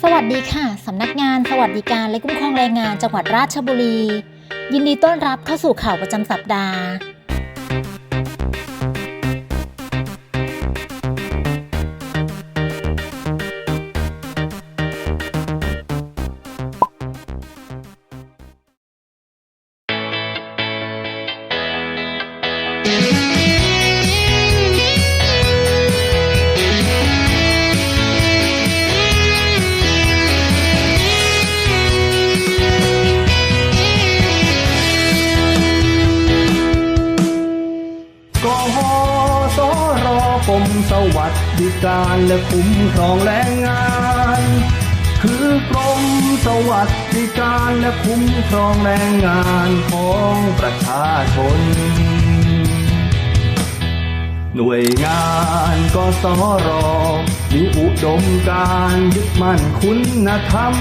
สวัสดีค่ะ สำนักงานสวัสดิการและคุ้มครองแรงงานจังหวัดราชบุรี ยินดีต้อนรับเข้าสู่ข่าวประจำสัปดาห์ วัสดิการและคุ้มครองแรงงาน คือกรมสวัสดิการและคุ้มครองแรงงานของประชาชน หน่วยงานกสรมีอุดมการยึดมั่นคุณธรรม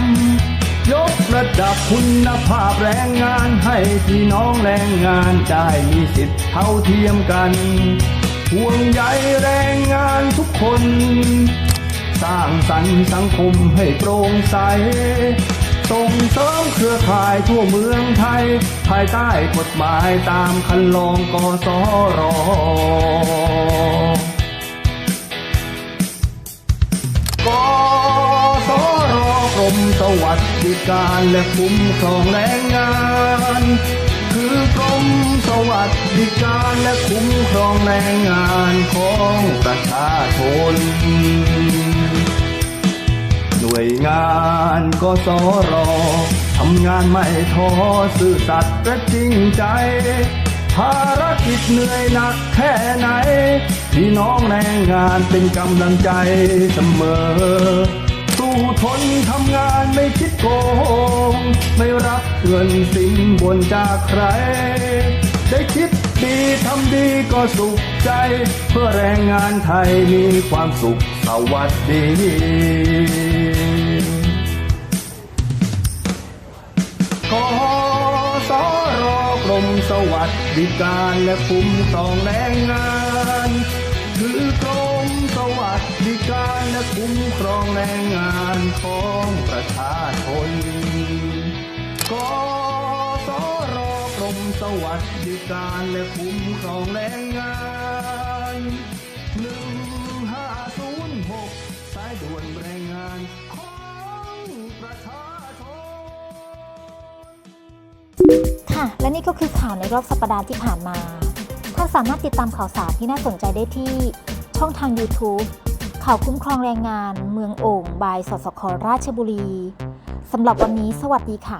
ยกระดับคุณภาพแรงงานให้พี่น้องแรงงานได้มีสิทธิ์เท่าเทียมกัน ห่วงใยแรงงานทุกคน สร้างสรรค์สังคมให้โปร่งใส ส่งเสริมเครือข่ายทั่วเมืองไทย ภายใต้กฎหมายตามคันลองกสรกสรกรมสวัสดิการและคุ้มครองแรงงาน วัสดิการและคุ้มครองแรงงานของประชาชน หน่วยงานกสรทำงานไม่ท้อซื่อสัตย์และจริงใจ ภารกิจเหนื่อยหนักแค่ไหน พี่น้องแรงงานเป็นกำลังใจเสมอสู้ทนทำงานไม่คิดโกง ไม่รับเงินสินบนจากใคร ได้คิดดีทำดีก็สุขใจ เพื่อแรงงานไทยมีความสุขสวัสดีกสรกรมสวัสดิการและคุ้มครองแรงงานคือกรมสวัสดิการและคุ้มครองแรงงานของประชาชน วัสดิการและคุ้มครองแรงงานหนึ่งห้าศูนย์หกสายด่วนแรงงานของประชาชน ค่ะ และนี่ก็คือข่าวในรอบสัปดาห์ที่ผ่านมา ท่านสามารถติดตามข่าวสารที่น่าสนใจได้ที่ช่องทาง YouTube ข่าวคุ้มครองแรงงาน เมืองโอ่งบายสสคราชบุรี สำหรับวันนี้สวัสดีค่ะ